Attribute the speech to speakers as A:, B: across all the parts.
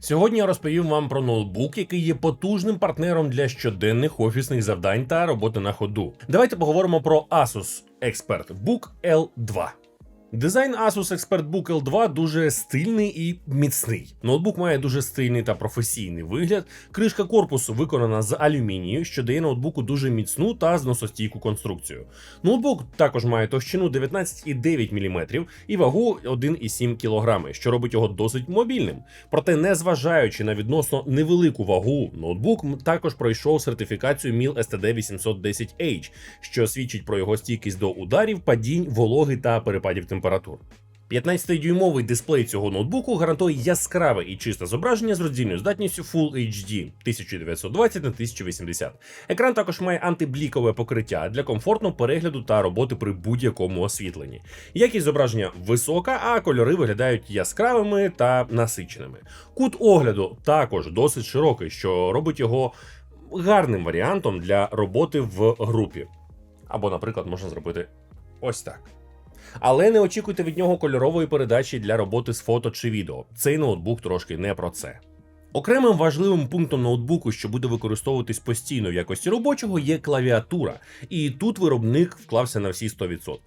A: Сьогодні розповім вам про ноутбук, який є потужним партнером для щоденних офісних завдань та роботи на ходу. Давайте поговоримо про Asus ExpertBook L2. Дизайн Asus ExpertBook L2 дуже стильний і міцний. Ноутбук має дуже стильний та професійний вигляд. Кришка корпусу виконана з алюмінію, що дає ноутбуку дуже міцну та зносостійку конструкцію. Ноутбук також має товщину 19,9 мм і вагу 1,7 кг, що робить його досить мобільним. Проте, незважаючи на відносно невелику вагу, ноутбук також пройшов сертифікацію MIL STD 810H, що свідчить про його стійкість до ударів, падінь, вологи та перепадів температур. 15-дюймовий дисплей цього ноутбуку гарантує яскраве і чисте зображення з роздільною здатністю Full HD 1920 на 1080. Екран також має антиблікове покриття для комфортного перегляду та роботи при будь-якому освітленні. Якість зображення висока, а кольори виглядають яскравими та насиченими. Кут огляду також досить широкий, що робить його гарним варіантом для роботи в групі. Або, наприклад, можна зробити ось так. Але не очікуйте від нього кольорової передачі для роботи з фото чи відео. Цей ноутбук трошки не про це. Окремим важливим пунктом ноутбуку, що буде використовуватись постійно в якості робочого, є клавіатура. І тут виробник вклався на всі 100%.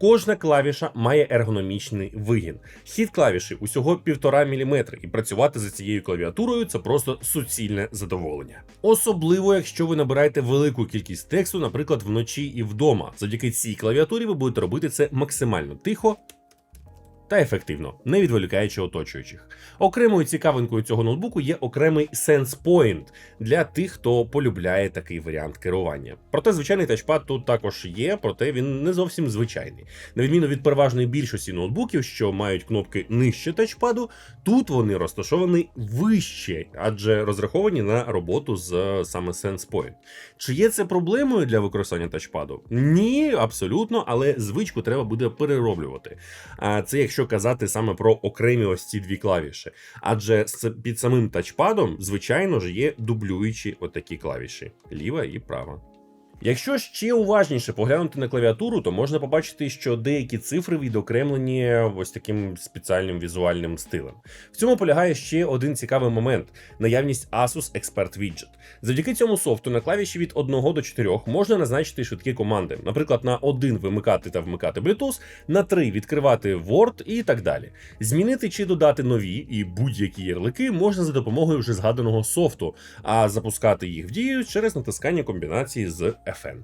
A: Кожна клавіша має ергономічний вигін. Хід клавіші усього 1,5 мм, і працювати за цією клавіатурою це просто суцільне задоволення. Особливо, якщо ви набираєте велику кількість тексту, наприклад, вночі і вдома. Завдяки цій клавіатурі ви будете робити це максимально тихо та ефективно, не відволікаючи оточуючих. Окремою цікавинкою цього ноутбуку є окремий SensePoint для тих, хто полюбляє такий варіант керування. Проте звичайний тачпад тут також є, проте він не зовсім звичайний. На відміну від переважної більшості ноутбуків, що мають кнопки нижче тачпаду, тут вони розташовані вище, адже розраховані на роботу з саме SensePoint. Чи є це проблемою для використання тачпаду? Ні, абсолютно, але звичку треба буде перероблювати. А це якщо казати саме про окремі ось ці дві клавіші. Адже під самим тачпадом, звичайно ж, є дублюючі отакі клавіші: ліва і права. Якщо ще уважніше поглянути на клавіатуру, то можна побачити, що деякі цифри відокремлені ось таким спеціальним візуальним стилем. В цьому полягає ще один цікавий момент: наявність Asus Expert Widget. Завдяки цьому софту на клавіші від 1 до 4 можна назначити швидкі команди, наприклад, на 1 вимикати та вмикати Bluetooth, на 3 відкривати Word і так далі. Змінити чи додати нові і будь-які ярлики можна за допомогою вже згаданого софту, а запускати їх в дію через натискання комбінації з FM.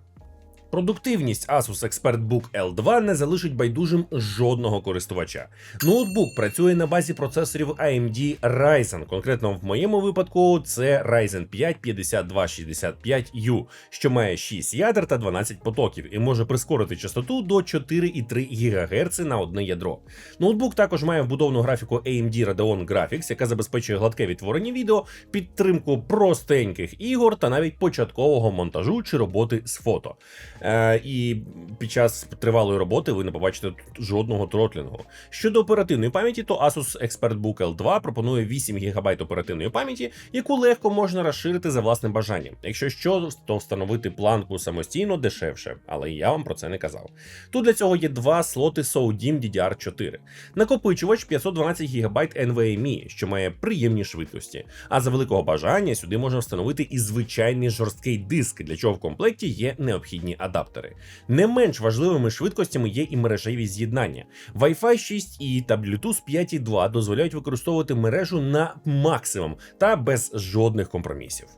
A: Продуктивність Asus ExpertBook L2 не залишить байдужим жодного користувача. Ноутбук працює на базі процесорів AMD Ryzen. Конкретно в моєму випадку це Ryzen 5 5265U, що має 6 ядер та 12 потоків і може прискорити частоту до 4,3 ГГц на одне ядро. Ноутбук також має вбудовану графіку AMD Radeon Graphics, яка забезпечує гладке відтворення відео, підтримку простеньких ігор та навіть початкового монтажу чи роботи з фото. Е, і під час тривалої роботи ви не побачите жодного тротлінгу. Щодо оперативної пам'яті, то Asus ExpertBook L2 пропонує 8 ГБ оперативної пам'яті, яку легко можна розширити за власним бажанням. Якщо що, то встановити планку самостійно дешевше, але я вам про це не казав. Тут для цього є два слоти SODIMM DDR4. Накопичувач 512 ГБ NVMe, що має приємні швидкості. А за великого бажання сюди можна встановити і звичайний жорсткий диск, для чого в комплекті є необхідні адаптери. Не менш важливими швидкостями є і мережеві з'єднання. Wi-Fi 6 і та Bluetooth 5.2 дозволяють використовувати мережу на максимум та без жодних компромісів.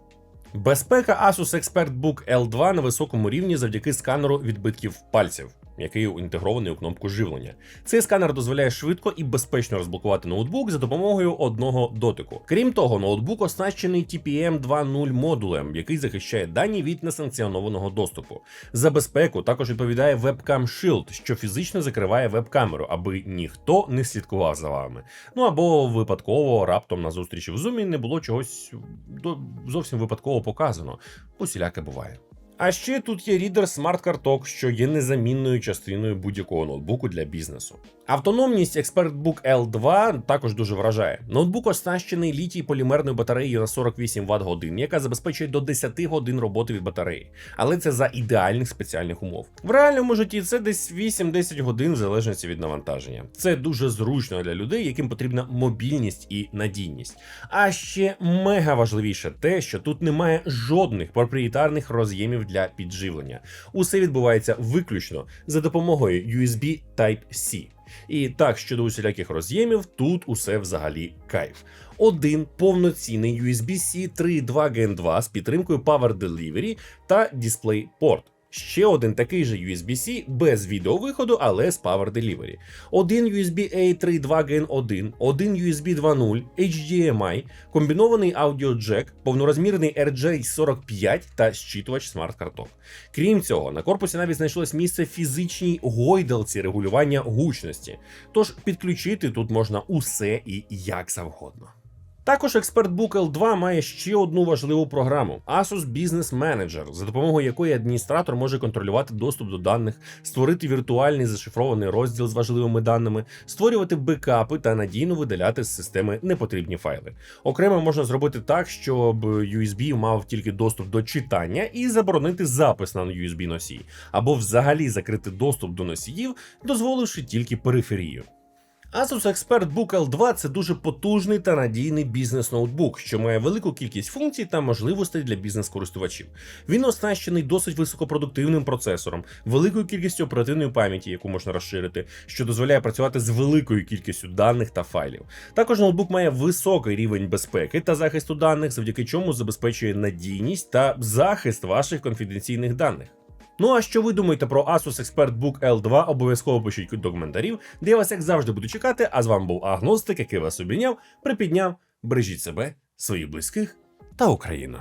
A: Безпека Asus ExpertBook L2 на високому рівні завдяки сканеру відбитків пальців, який інтегрований у кнопку живлення. Цей сканер дозволяє швидко і безпечно розблокувати ноутбук за допомогою одного дотику. Крім того, ноутбук оснащений TPM 2.0 модулем, який захищає дані від несанкціонованого доступу. За безпеку також відповідає Webcam Shield, що фізично закриває веб-камеру, аби ніхто не слідкував за вами. Ну або випадково раптом на зустрічі в зумі не було чогось зовсім випадково показано. Усіляке буває. А ще тут є рідер Smart карток, що є незамінною частиною будь-якого ноутбуку для бізнесу. Автономність ExpertBook L2 також дуже вражає. Ноутбук оснащений літій полімерною батареєю на 48 Вт годин, яка забезпечує до 10 годин роботи від батареї, але це за ідеальних спеціальних умов. В реальному житті це десь 8-10 годин в залежності від навантаження. Це дуже зручно для людей, яким потрібна мобільність і надійність. А ще мега важливіше те, що тут немає жодних проприєтарних роз'ємів для підживлення. Усе відбувається виключно за допомогою USB Type-C. І так, щодо усіляких роз'ємів, тут усе взагалі кайф. Один повноцінний USB-C 3.2 Gen 2 з підтримкою Power Delivery та DisplayPort. Ще один такий же USB-C без відеовиходу, але з Power Delivery. Один USB-A 3.2 Gen 1, один USB 2.0, HDMI, комбінований аудіоджек, повнорозмірний RJ45 та щитувач смарт-карток. Крім цього, на корпусі навіть знайшлось місце фізичній гойдалці регулювання гучності. Тож підключити тут можна усе і як завгодно. Також ExpertBook L2 має ще одну важливу програму Asus Business Manager, за допомогою якої адміністратор може контролювати доступ до даних, створити віртуальний зашифрований розділ з важливими даними, створювати бекапи та надійно видаляти з системи непотрібні файли. Окремо можна зробити так, щоб USB мав тільки доступ до читання і заборонити запис на USB носій, або взагалі закрити доступ до носіїв, дозволивши тільки периферію. Asus ExpertBook L2 це дуже потужний та надійний бізнес-ноутбук, що має велику кількість функцій та можливостей для бізнес-користувачів. Він оснащений досить високопродуктивним процесором, великою кількістю оперативної пам'яті, яку можна розширити, що дозволяє працювати з великою кількістю даних та файлів. Також ноутбук має високий рівень безпеки та захисту даних, завдяки чому забезпечує надійність та захист ваших конфіденційних даних. Ну а що ви думаєте про Asus ExpertBook L2, обов'язково пишіть до коментарів, де я вас як завжди буду чекати. А з вами був Агностик, який вас обійняв, припідняв. Бережіть себе, своїх близьких та Україну.